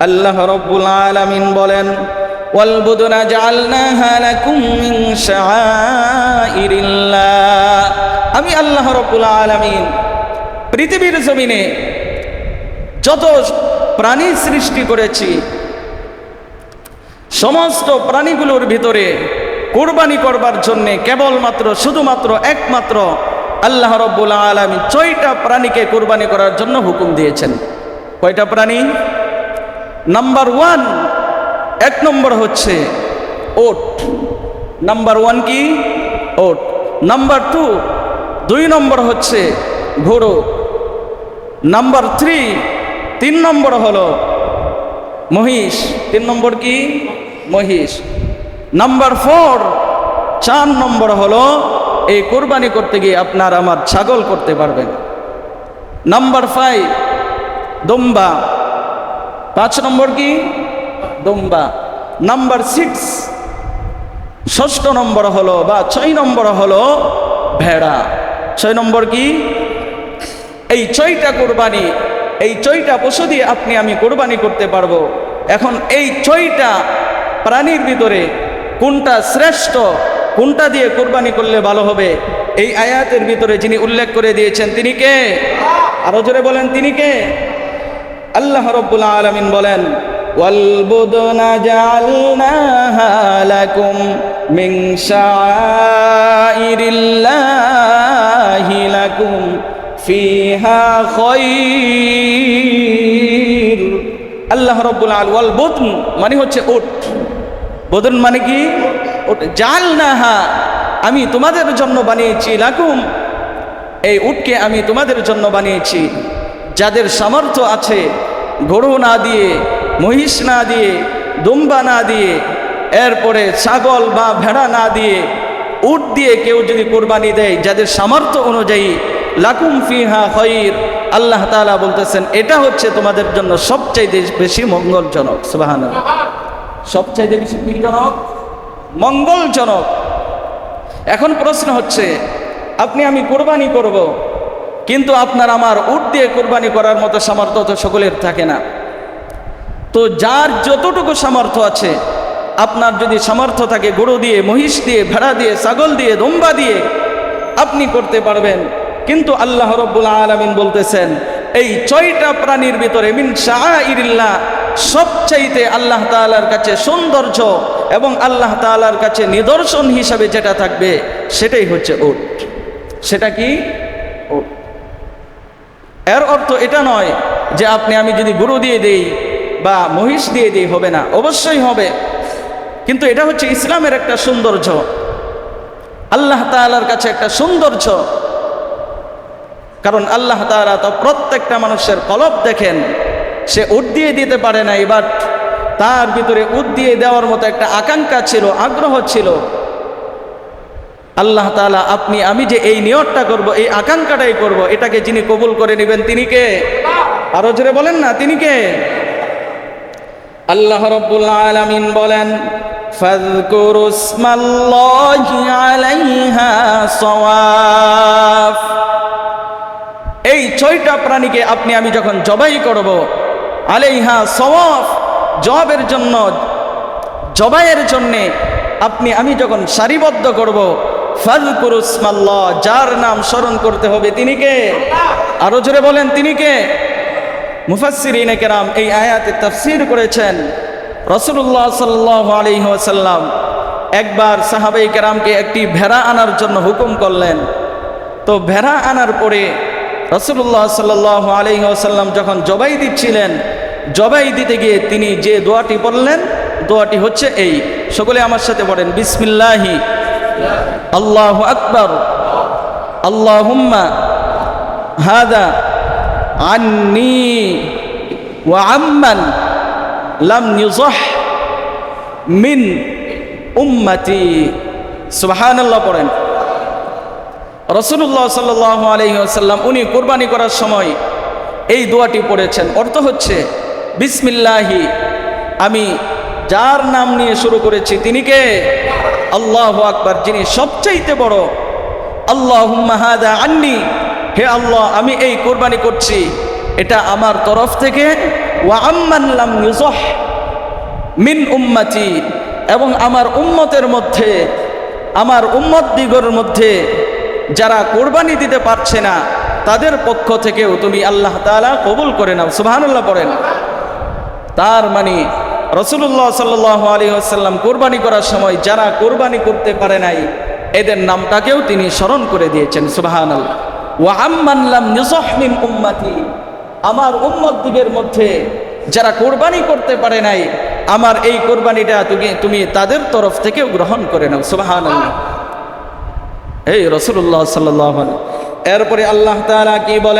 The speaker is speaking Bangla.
আল্লাহ রব্বুল আলামিন বলেন والبدن جعلناها لكم من شعائر الله আমি আল্লাহ রব্বুল আলামিন পৃথিবীর জমিনে যত প্রাণী সৃষ্টি করেছি সমস্ত প্রাণীগুলোর ভিতরে কোরবানি করবার জন্যে কেবলমাত্র শুধুমাত্র একমাত্র আল্লাহ রব্বুল আলমী ছয়টা প্রাণীকে কোরবানি করার জন্য হুকুম দিয়েছেন কয়টা প্রাণী নাম্বার ওয়ান এক নম্বর হচ্ছে ওট। নাম্বার ওয়ান কি? ওট। নাম্বার টু দুই নম্বর হচ্ছে ঘোড়ো। নাম্বার থ্রি তিন নম্বর হলো মহিষ। তিন নম্বর কি? মহিষ। নাম্বার ফোর চার নম্বর হলো এই কোরবানি করতে গিয়ে আপনার আমার ছাগল করতে পারবেন। নাম্বার ফাইভ দম্বা। পাঁচ নম্বর কি? দম্বা। নাম্বার সিক্স ষষ্ঠ নম্বর হলো বা ছয় নম্বর হলো ভেড়া। ছয় নম্বর কি? এই ছয়টা কোরবানি, এই ছয়টা পশু দিয়ে আপনি আমি কোরবানি করতে পারব। এখন এই ছয়টা প্রাণীর ভিতরে কোনটা শ্রেষ্ঠ, কোনটা দিয়ে কোরবানি করলে ভালো হবে? এই আয়াতের ভিতরে যিনি উল্লেখ করে দিয়েছেন, তিনি কে? আরও জোরে বলেন, তিনি কে? আল্লাহ রব্বুল আলমিন বলেন والبدن جعلناها لكم من شعائر الله لكم فيها خير আল্লাহ রব্বুল আল ওয়াল বদন মানে হচ্ছে ওট বদন মানে কি ওট জাল নাহা আমি তোমাদের জন্য বানিয়েছি লাকুম এই উটকে আমি তোমাদের জন্য বানিয়েছি যাদের সামর্থ্য আছে, গরু না দিয়ে, মহিষ না দিয়ে, দুম্বা না দিয়ে, এরপরে ছাগল বা ভেড়া না দিয়ে, উট দিয়ে কেউ যদি কোরবানি দেয়, যাদের সামর্থ্য অনুযায়ী, লাকুম ফিহা খৈর আল্লাহ তালা বলতেছেন, এটা হচ্ছে তোমাদের জন্য সবচাইতে বেশি মঙ্গলজনক সুবাহান সবচাইতে বেশি জনক মঙ্গলজনক এখন প্রশ্ন হচ্ছে, আপনি আমি কোরবানি করব। কিন্তু আপনার আমার উট দিয়ে কোরবানি করার মতো সামর্থ্য তো সকলের থাকে না। তো যার যতটুকু সামর্থ্য আছে, আপনার যদি সামর্থ্য থাকে গরু দিয়ে, মহিষ দিয়ে, ভেড়া দিয়ে, ছাগল দিয়ে, দম্বা দিয়ে, আপনি করতে পারবেন। কিন্তু আল্লাহ রব্বুল আলমিন বলতেছেন, এই ছয়টা প্রাণীর ভিতরে মিন শাহরিল্লাহ সবচাইতে আল্লাহ তাআলার কাছে সৌন্দর্য এবং আল্লাহ তাআলার কাছে নিদর্শন হিসাবে যেটা থাকবে, সেটাই হচ্ছে ওট সেটা কি? ওট এর অর্থ এটা নয় যে আপনি, আমি যদি গরু দিয়ে দেই বা মহিষ দিয়ে দিই, হবে না। অবশ্যই হবে। কিন্তু এটা হচ্ছে ইসলামের একটা সৌন্দর্য। আল্লাহ তাআলার কাছে একটা সৌন্দর্য। কারণ আল্লাহ তালা তো প্রত্যেকটা মানুষের কলব দেখেন। সে উট দিয়ে দিতে পারে না এবার তার ভিতরে উট দিয়ে দেওয়ার মতো একটা আকাঙ্ক্ষা ছিল, আগ্রহ ছিল। আল্লাহ তাআলা আপনি আমি যে এই নিয়তটা করব এই আকাঙ্ক্ষাটাই করব এটাকে যিনি কবুল করে নেবেন তিনি কে আরো জোরে বলেন না তিনি কে আল্লাহ রব্বুল আলামিন বলেন فاذكروا اسم الله عليها صواف এই ছয়টা প্রাণীকে আপনি আমি যখন জবাই করব আলাইহা সওয়াফ জবাবের জন্য জবাইয়ের জন্যে আপনি আমি যখন সারিবদ্ধ করব ফাজকুরু ইসমাল্লাহ, যার নাম স্মরণ করতে হবে তিনি কে? আরও জোরে বলেন, তিনি কে? মুফাসসিরিনে কেরাম এই আয়াতে তাফসীর করেছেন রসুল্লাহ সাল্লাহ একবার সাহাবাই কেরামকে একটি ভেড়া আনার জন্য হুকুম করলেন। তো ভেড়া আনার পরে রসুল্লাহ সাল্লাহ আলহিহাসাল্লাম যখন জবাই দিচ্ছিলেন, জবাই দিতে গিয়ে তিনি যে দোয়াটি বললেন দোয়াটি হচ্ছে এই। সকলে আমার সাথে বলেন, বিসমিল্লাহি। আল্লাহ আকবর হাদা আন্নি ওয়া আম্মান লাম ইউজহ মিন উম্মতি। সুবহানাল্লাহ পড়েন। রসুল্লাহ সাল্লাহ আলহিহাসাল্লাম উনি কোরবানি করার সময় এই দোয়াটি পড়েছেন। অর্থ হচ্ছে, বিসমিল্লাহি, আমি যার নাম নিয়ে শুরু করেছি তিনি কে? আল্লাহ আকবার, যিনি সবচাইতে বড়। আল্লাহ মাহাদা আন্নি, হে আল্লাহ, আমি এই কোরবানি করছি। এটা আমার তরফ থেকে। ওয়া মিন উম্মতি, এবং আমার উম্মতের মধ্যে, আমার উম্মত দিগর মধ্যে যারা কোরবানি দিতে পারছে না, তাদের পক্ষ থেকেও তুমি আল্লাহ তাআলা কবুল করে নাও। সুবহানাল্লাহ পড়েন তার মানে রসুল্লাহ সাল্লাহ আলী আসাল্লাম কোরবানি করার সময় যারা কোরবানি করতে পারে নাই, এদের নামটাকেও তিনি স্মরণ করে দিয়েছেন উম্মাতি, আমার উম্মত মধ্যে যারা কোরবানি করতে পারে নাই, আমার এই কোরবানিটা তুমি তুমি তাদের তরফ থেকেও গ্রহণ করে নাও সুবাহান এই রসুল্লাহ সাল্লাহ এরপরে আল্লাহ তাআলা কি বলে?